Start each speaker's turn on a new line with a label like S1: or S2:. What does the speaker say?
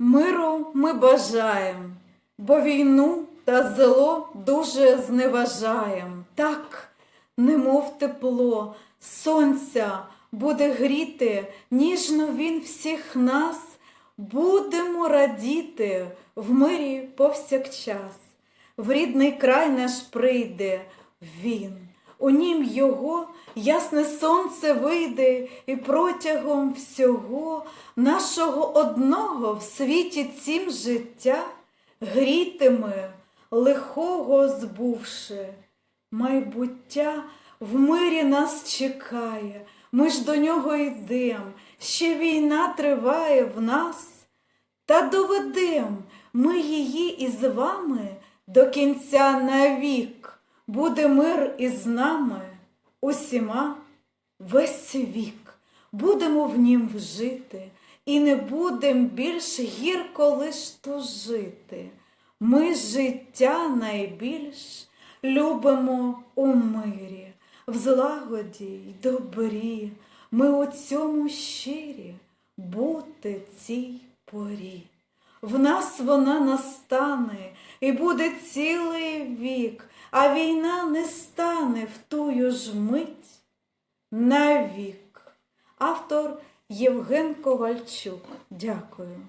S1: Миру ми бажаєм, бо війну та зло дуже зневажаєм. Так, немов тепло, сонця буде гріти, ніжно він всіх нас, будемо радіти в мирі повсякчас. В рідний край наш прийде він, у нім його ясне сонце вийде, і протягом всього нашого одного в світі цім життя грітиме, лихого збувши. Майбуття в мирі нас чекає, ми ж до нього йдем, ще війна триває в нас. Та доведем ми її із вами до кінця навік. Буде мир із нами усіма весь вік. Будемо в нім вжити, і не будем більш гірко лиш тужити. Ми життя найбільш любимо у мирі, в злагоді й добрі. Ми у цьому щирі бути цій порі. В нас вона настане і буде цілий вік, а війна не стане в тую ж мить навік. Автор Євген Ковальчук. Дякую.